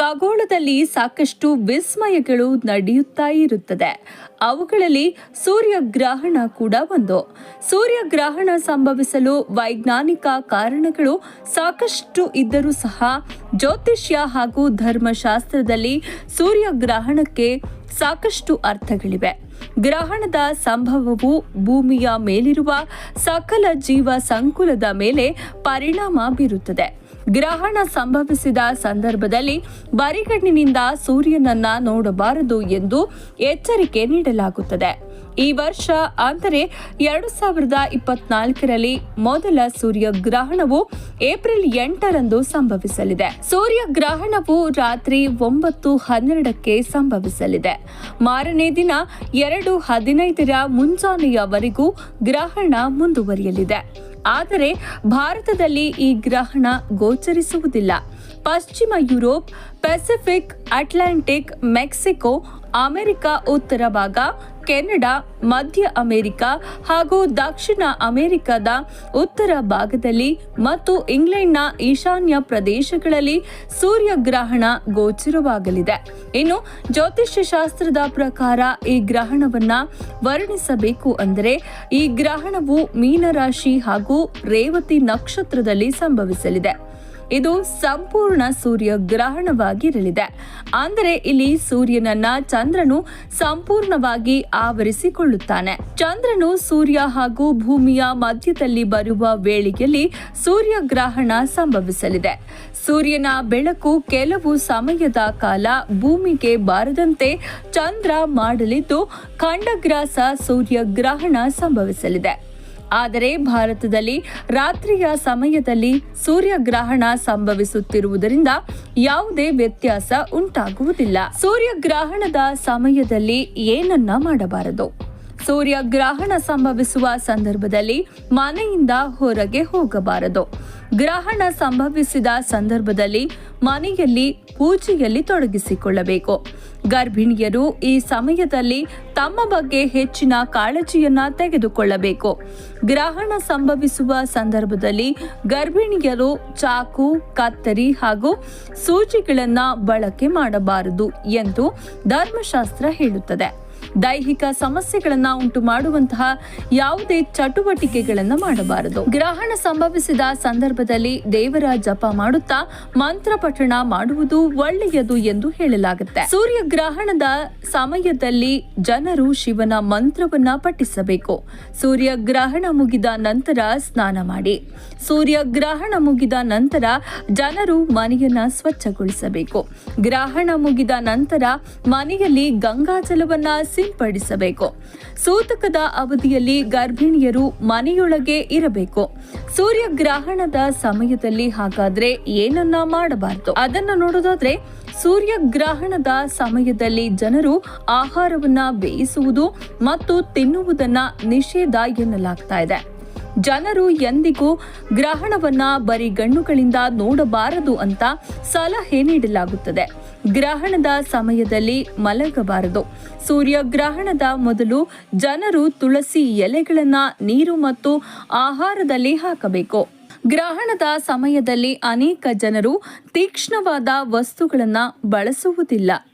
ಖಗೋಳದಲ್ಲಿ ಸಾಕಷ್ಟು ವಿಸ್ಮಯಗಳು ನಡೆಯುತ್ತಾ ಇರುತ್ತದೆ. ಅವುಗಳಲ್ಲಿ ಸೂರ್ಯಗ್ರಹಣ ಕೂಡ ಒಂದು. ಸೂರ್ಯಗ್ರಹಣ ಸಂಭವಿಸಲು ವೈಜ್ಞಾನಿಕ ಕಾರಣಗಳು ಸಾಕಷ್ಟು ಇದ್ದರೂ ಸಹ ಜ್ಯೋತಿಷ್ಯ ಹಾಗೂ ಧರ್ಮಶಾಸ್ತ್ರದಲ್ಲಿ ಸೂರ್ಯಗ್ರಹಣಕ್ಕೆ ಸಾಕಷ್ಟು ಅರ್ಥಗಳಿವೆ. ಗ್ರಹಣದ ಸಂಭವವು ಭೂಮಿಯ ಮೇಲಿರುವ ಸಕಲ ಜೀವ ಸಂಕುಲದ ಮೇಲೆ ಪರಿಣಾಮ ಬೀರುತ್ತದೆ. ಗ್ರಹಣ ಸಂಭವಿಸಿದ ಸಂದರ್ಭದಲ್ಲಿ ಬರಿಗಣ್ಣಿನಿಂದ ಸೂರ್ಯನನ್ನ ನೋಡಬಾರದು ಎಂದು ಎಚ್ಚರಿಕೆ ನೀಡಲಾಗುತ್ತದೆ. ಈ ವರ್ಷ ಅಂದರೆ ಎರಡು ಸಾವಿರದ ಇಪ್ಪತ್ನಾಲ್ಕರಲ್ಲಿ ಮೊದಲ ಸೂರ್ಯಗ್ರಹಣವು ಏಪ್ರಿಲ್ ಎಂಟರಂದು ಸಂಭವಿಸಲಿದೆ. ಸೂರ್ಯ ಗ್ರಹಣವು ರಾತ್ರಿ ಒಂಬತ್ತು ಹನ್ನೆರಡಕ್ಕೆ ಸಂಭವಿಸಲಿದೆ. ಮಾರನೇ ದಿನ ಎರಡು ಹದಿನೈದರ ಮುಂಜಾನೆಯವರೆಗೂ ಗ್ರಹಣ ಮುಂದುವರಿಯಲಿದೆ. ಆದರೆ ಭಾರತದಲ್ಲಿ ಈ ಗ್ರಹಣ ಗೋಚರಿಸುವುದಿಲ್ಲ. ಪಶ್ಚಿಮ Europe Pacific Atlantic Mexico America ಉತ್ತರ ಭಾಗ ಕೆನಡಾ, ಮಧ್ಯ ಅಮೆರಿಕ ಹಾಗೂ ದಕ್ಷಿಣ ಅಮೆರಿಕದ ಉತ್ತರ ಭಾಗದಲ್ಲಿ ಮತ್ತು ಇಂಗ್ಲೆಂಡ್ನ ಈಶಾನ್ಯ ಪ್ರದೇಶಗಳಲ್ಲಿ ಸೂರ್ಯಗ್ರಹಣ ಗೋಚರವಾಗಲಿದೆ. ಇನ್ನು ಜ್ಯೋತಿಷ್ಯ ಶಾಸ್ತ್ರದ ಪ್ರಕಾರ ಈ ಗ್ರಹಣವನ್ನ ವರ್ಣಿಸಬೇಕು ಅಂದರೆ ಈ ಗ್ರಹಣವು ಮೀನರಾಶಿ ಹಾಗೂ ರೇವತಿ ನಕ್ಷತ್ರದಲ್ಲಿ ಸಂಭವಿಸಲಿದೆ. ಇದು ಸಂಪೂರ್ಣ ಸೂರ್ಯ ಗ್ರಹಣವಾಗಿರಲಿದೆ. ಅಂದರೆ ಇಲ್ಲಿ ಸೂರ್ಯನನ್ನ ಚಂದ್ರನು ಸಂಪೂರ್ಣವಾಗಿ ಆವರಿಸಿಕೊಳ್ಳುತ್ತಾನೆ. ಚಂದ್ರನು ಸೂರ್ಯ ಹಾಗೂ ಭೂಮಿಯ ಮಧ್ಯದಲ್ಲಿ ಬರುವ ವೇಳೆಯಲ್ಲಿ ಸೂರ್ಯಗ್ರಹಣ ಸಂಭವಿಸಲಿದೆ. ಸೂರ್ಯನ ಬೆಳಕು ಕೆಲವು ಸಮಯದ ಕಾಲ ಭೂಮಿಗೆ ಬಾರದಂತೆ ಚಂದ್ರ ಮಾಡಲಿದ್ದು, ಖಂಡಗ್ರಾಸ ಸೂರ್ಯಗ್ರಹಣ ಸಂಭವಿಸಲಿದೆ. ಆದರೆ ಭಾರತದಲ್ಲಿ ರಾತ್ರಿಯ ಸಮಯದಲ್ಲಿ ಸೂರ್ಯಗ್ರಹಣ ಸಂಭವಿಸುತ್ತಿರುವುದರಿಂದ ಯಾವುದೇ ವ್ಯತ್ಯಾಸ ಉಂಟಾಗುವುದಿಲ್ಲ. ಸೂರ್ಯಗ್ರಹಣದ ಸಮಯದಲ್ಲಿ ಏನನ್ನ ಮಾಡಬಾರದು? ಸೂರ್ಯಗ್ರಹಣ ಸಂಭವಿಸುವ ಸಂದರ್ಭದಲ್ಲಿ ಮನೆಯಿಂದ ಹೊರಗೆ ಹೋಗಬಾರದು. ಗ್ರಹಣ ಸಂಭವಿಸಿದ ಸಂದರ್ಭದಲ್ಲಿ ಮನೆಯಲ್ಲಿ ಪೂಜೆಯಲ್ಲಿ ತೊಡಗಿಸಿಕೊಳ್ಳಬೇಕು. ಗರ್ಭಿಣಿಯರು ಈ ಸಮಯದಲ್ಲಿ ತಮ್ಮ ಬಗ್ಗೆ ಹೆಚ್ಚಿನ ಕಾಳಜಿಯನ್ನ ತೆಗೆದುಕೊಳ್ಳಬೇಕು. ಗ್ರಹಣ ಸಂಭವಿಸುವ ಸಂದರ್ಭದಲ್ಲಿ ಗರ್ಭಿಣಿಯರು ಚಾಕು, ಕತ್ತರಿ ಹಾಗೂ ಸೂಜಿಗಳನ್ನ ಬಳಕೆ ಮಾಡಬಾರದು ಎಂದು ಧರ್ಮಶಾಸ್ತ್ರ ಹೇಳುತ್ತದೆ. ದೈಹಿಕ ಸಮಸ್ಯೆಗಳನ್ನ ಉಂಟು ಮಾಡುವಂತಹ ಯಾವುದೇ ಚಟುವಟಿಕೆಗಳನ್ನ ಮಾಡಬಾರದು. ಗ್ರಹಣ ಸಂಭವಿಸಿದ ಸಂದರ್ಭದಲ್ಲಿ ದೇವರ ಜಪ ಮಾಡುತ್ತಾ ಮಂತ್ರ ಪಠಣ ಮಾಡುವುದು ಒಳ್ಳೆಯದು ಎಂದು ಹೇಳಲಾಗುತ್ತೆ. ಸೂರ್ಯಗ್ರಹಣದ ಸಮಯದಲ್ಲಿ ಜನರು ಶಿವನ ಮಂತ್ರವನ್ನ ಪಠಿಸಬೇಕು. ಸೂರ್ಯ ಗ್ರಹಣ ಮುಗಿದ ನಂತರ ಸ್ನಾನ ಮಾಡಿ. ಸೂರ್ಯ ಗ್ರಹಣ ಮುಗಿದ ನಂತರ ಜನರು ಮನೆಯನ್ನ ಸ್ವಚ್ಛಗೊಳಿಸಬೇಕು. ಗ್ರಹಣ ಮುಗಿದ ನಂತರ ಮನೆಯಲ್ಲಿ ಗಂಗಾಜಲವನ್ನ ಸಿಂಪಡಿಸಬೇಕು. ಸೂತಕದ ಅವಧಿಯಲ್ಲಿ ಗರ್ಭಿಣಿಯರು ಮನೆಯೊಳಗೆ ಇರಬೇಕು. ಸೂರ್ಯಗ್ರಹಣದ ಸಮಯದಲ್ಲಿ ಹಾಗಾದ್ರೆ ಏನನ್ನ ಮಾಡಬಾರದು? ಅದನ್ನ ನೋಡೋದಾದ್ರೆ, ಸೂರ್ಯಗ್ರಹಣದ ಸಮಯದಲ್ಲಿ ಜನರು ಆಹಾರವನ್ನ ಬೇಯಿಸುವುದು ಮತ್ತು ತಿನ್ನುವುದನ್ನ ನಿಷೇಧ ಎನ್ನಲಾಗ್ತಾ ಇದೆ. ಜನರು ಎಂದಿಗೂ ಗ್ರಹಣವನ್ನ ಬರೀ ಗಣ್ಣುಗಳಿಂದ ನೋಡಬಾರದು ಅಂತ ಸಲಹೆ ನೀಡಲಾಗುತ್ತದೆ. ಗ್ರಹಣದ ಸಮಯದಲ್ಲಿ ಮಲಗಬಾರದು. ಸೂರ್ಯಗ್ರಹಣದ ಮೊದಲು ಜನರು ತುಳಸಿ ಎಲೆಗಳನ್ನ ನೀರು ಮತ್ತು ಆಹಾರದಲ್ಲಿ ಹಾಕಬೇಕು. ಗ್ರಹಣದ ಸಮಯದಲ್ಲಿ ಅನೇಕ ಜನರು ತೀಕ್ಷ್ಣವಾದ ವಸ್ತುಗಳನ್ನು ಬಳಸುವುದಿಲ್ಲ.